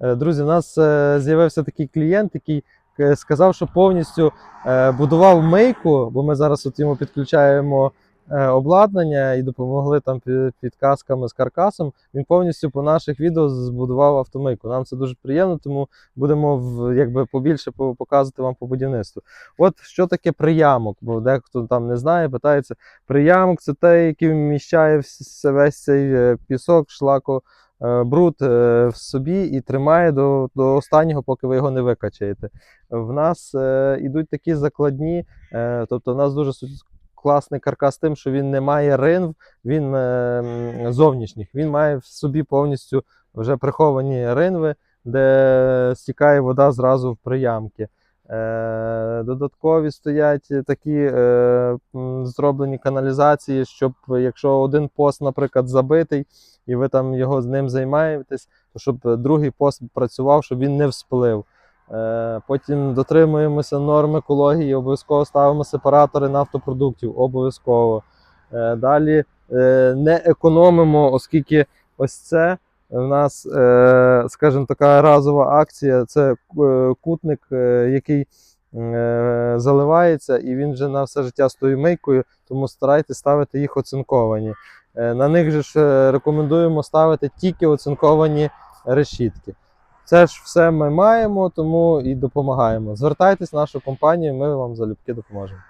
Е, Друзі, у нас е, з'явився такий клієнт, який е, сказав, що повністю будував мийку, бо ми зараз от йому підключаємо обладнання і допомогли там під- підказками з каркасом. Він повністю по наших відео збудував автомийку. Нам це дуже приємно, тому будемо якби побільше показувати вам по будівництву. От що таке приямок, бо дехто там не знає, питається. Приямок це той, який вміщає весь цей е, пісок, шлако, е, бруд е, в собі і тримає до, до останнього, поки ви його не викачаєте. В нас е, ідуть такі закладні, е, тобто в нас дуже класний каркас тим, що він не має ринв, він е, зовнішніх, він має в собі повністю вже приховані ринви, де стікає вода зразу в приямки. Е, додаткові стоять такі е, зроблені каналізації, щоб якщо один пост, наприклад, забитий, і ви там його з ним займаєтесь, то щоб другий пост працював, щоб він не всплив. Е, Потім дотримуємося норм екології, обов'язково ставимо сепаратори нафтопродуктів, обов'язково. Е, Далі е, не економимо, оскільки ось це в нас, скажімо, така разова акція. Це кутник, який заливається, і він вже на все життя стоїть мийкою, тому старайтесь ставити їх оцинковані. На них же ж рекомендуємо ставити тільки оцинковані решітки. Це ж все ми маємо, тому і допомагаємо. Звертайтесь в нашу компанію, ми вам залюбки допоможемо.